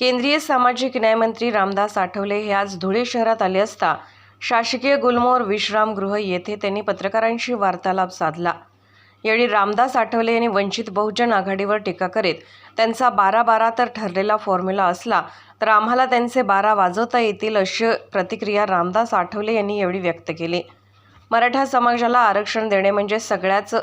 केंद्रीय सामाजिक न्यायमंत्री रामदास आठवले हे आज धुळे शहरात आले असता शासकीय गुलमोर विश्रामगृह येथे त्यांनी पत्रकारांशी वार्तालाप साधला. यावेळी रामदास आठवले यांनी वंचित बहुजन आघाडीवर टीका करीत त्यांचा बारा बारा तर ठरलेला फॉर्म्युला असला तर आम्हाला त्यांचे बारा वाजवता येतील अशी प्रतिक्रिया रामदास आठवले यांनी यावेळी व्यक्त केली. मराठा समाजाला आरक्षण देणे म्हणजे सगळ्याच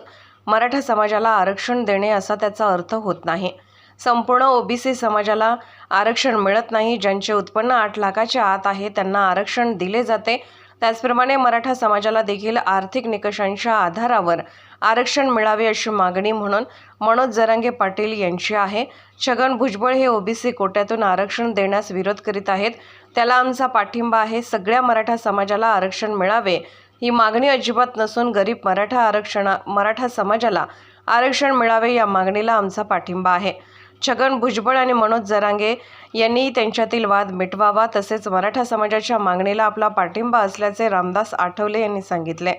मराठा समाजाला आरक्षण देणे असा त्याचा अर्थ होत नाही. संपूर्ण ओबीसी समाजाला आरक्षण मिळत नाही ज्यांचे उत्पन्न आठ लाखाच्या आत आहे त्यांना आरक्षण दिले जाते. त्याचप्रमाणे मराठा समाजाला देखील आर्थिक निकषांच्या आधारावर आरक्षण मिळावे अशी मागणी म्हणून मनोज जरांगे पाटील यांची आहे. छगन भुजबळ हे ओबीसी कोट्यातून आरक्षण देण्यास विरोध करीत आहेत. त्याला आमचा पाठिंबा आहे. सगळ्या मराठा समाजाला आरक्षण मिळावे ही मागणी अजिबात नसून गरीब मराठा आरक्षणा मराठा समाजाला आरक्षण मिळावे या मागणीला आमचा पाठिंबा आहे. छगन भुजबळ आणि मनोज जरांगे यांनी त्यांच्यातील वाद मिटवावा तसेच मराठा समाजाच्या मागणीला आपला पाठिंबा असल्याचे रामदास आठवले यांनी सांगितले.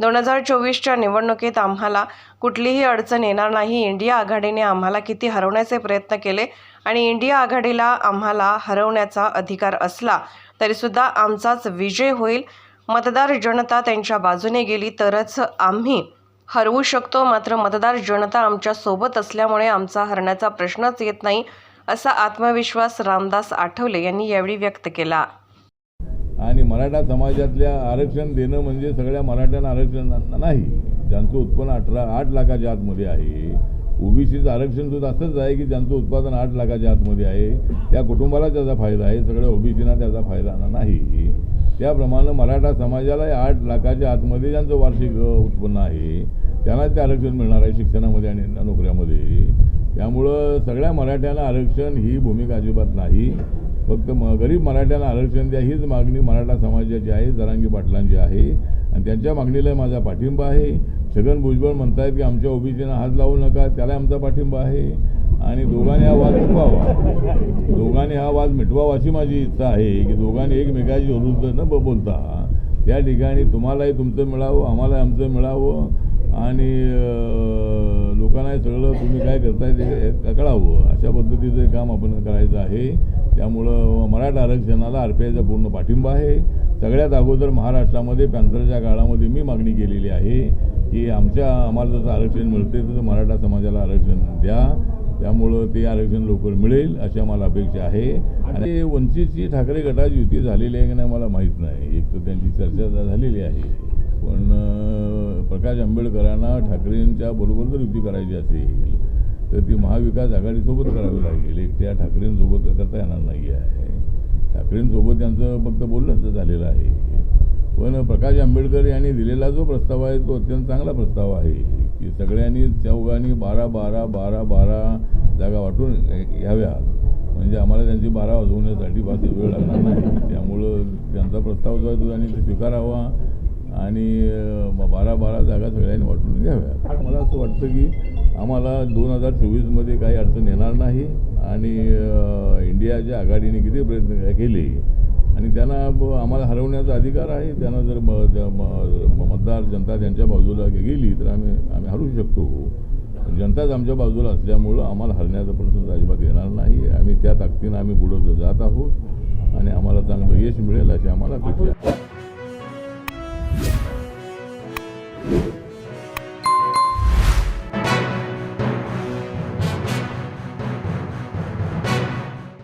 दोन हजार चोवीसच्या निवडणुकीत आम्हाला कुठलीही अडचण येणार नाही. इंडिया आघाडीने आम्हाला किती हरवण्याचे प्रयत्न केले आणि इंडिया आघाडीला आम्हाला हरवण्याचा अधिकार असला तरीसुद्धा आमचाच विजय होईल. मतदार जनता त्यांच्या बाजूने गेली तरच आम्ही हरवू शकतो. मात्र मतदार जनता आमच्यासोबत असल्यामुळे आमचा हरण्याचा प्रश्नच येत नाही असा आत्मविश्वास रामदास आठवले यांनी यावेळी व्यक्त केला. आणि मराठा समाजातल्या आरक्षण देणं म्हणजे सगळ्या मराठ्यांना आरक्षण नाही. ज्यांचं उत्पन्न अठरा आठ लाखाच्या आतमध्ये आहे. ओबीसीचं आरक्षण सुद्धा असंच आहे की ज्यांचं उत्पादन आठ लाखाच्या आतमध्ये आहे. त्या कुटुंबाला त्याचा फायदा आहे. सगळ्या ओबीसीना त्याचा फायदा नाही. त्याप्रमाणे मराठा समाजाला आठ लाखाच्या आतमध्ये ज्यांचं वार्षिक उत्पन्न आहे त्यांना ते आरक्षण मिळणार आहे शिक्षणामध्ये आणि नोकऱ्यामध्ये. त्यामुळं सगळ्या मराठ्यांना आरक्षण ही भूमिका अजिबात नाही. फक्त म गरीब मराठ्यांना आरक्षण द्या हीच मागणी मराठा समाजाची आहे जरांगी पाटलांची आहे. आणि त्यांच्या मागणीला माझा पाठिंबा आहे. छगन भुजबळ म्हणतायत की आमच्या ओबीसीना हात लावू नका त्याला आमचा पाठिंबा आहे. आणि दोघांनी हा वाद मिटवावा. दोघांनी हा वाद मिटवावा अशी माझी इच्छा आहे की दोघांनी एकमेकाची विरुद्ध न ब- बोलता त्या ठिकाणी तुम्हालाही तुमचं मिळावं आम्हालाही आमचं मिळावं आणि लोकांनाही लोकांना सगळं तुम्ही काय करताय ते कळावं. अशा पद्धतीचं काम आपण करायचं आहे. त्यामुळं मराठा आरक्षणाला आर पी आयचा पूर्ण पाठिंबा आहे. सगळ्यात अगोदर महाराष्ट्रामध्ये पॅन्थरच्या काळामध्ये मी मागणी केलेली आहे की आमच्या आम्हाला जसं आरक्षण मिळते तसं मराठा समाजाला आरक्षण द्या. त्यामुळं ते आरक्षण लवकर मिळेल अशी आम्हाला अपेक्षा आहे. आणि वंचितची ठाकरे गटाची युती झालेली आहे की नाही मला माहीत नाही. एक तर त्यांची चर्चा झालेली आहे. पण प्रकाश आंबेडकरांना ठाकरेंच्या बरोबर जर युती करायची असेल तर ती महाविकास आघाडीसोबत करावी लागेल. एकट्या ठाकरेंसोबत करता येणार नाही आहे ठाकरेंसोबत त्यांचं फक्त बोलणंच झालेलं आहे. पण प्रकाश आंबेडकर यांनी दिलेला जो प्रस्ताव आहे तो अत्यंत चांगला प्रस्ताव आहे. की सगळ्यांनी चौघांनी बारा बारा बारा बारा जागा वाटून घ्याव्या. म्हणजे आम्हाला त्यांची बारा वाजवण्यासाठी फार वेळ लागणार नाही. त्यामुळं त्यांचा प्रस्ताव जो आहे तो त्यांनी स्वीकारावा आणि बारा बारा जागा सगळ्यांनी वाटून घ्याव्या. मला असं वाटतं की आम्हाला दोन हजार चोवीसमध्ये काही अडचण येणार नाही आणि इंडियाच्या आघाडीने किती प्रयत्न केले आणि त्यांना ब- आम्हाला हरवण्याचा अधिकार आहे. त्यांना जर म त्या म- मतदार जनता त्यांच्या बाजूला गेली तर आम्ही आम्ही हरू शकतो. जनताच आमच्या बाजूला असल्यामुळं आम्हाला हरण्याचा प्रश्न अजिबात येणार नाही. आम्ही त्या ताकदीनं आम्ही पुढं जात आहोत आणि आम्हाला चांगलं यश मिळेल अशी आम्हाला अपेक्षा आहे.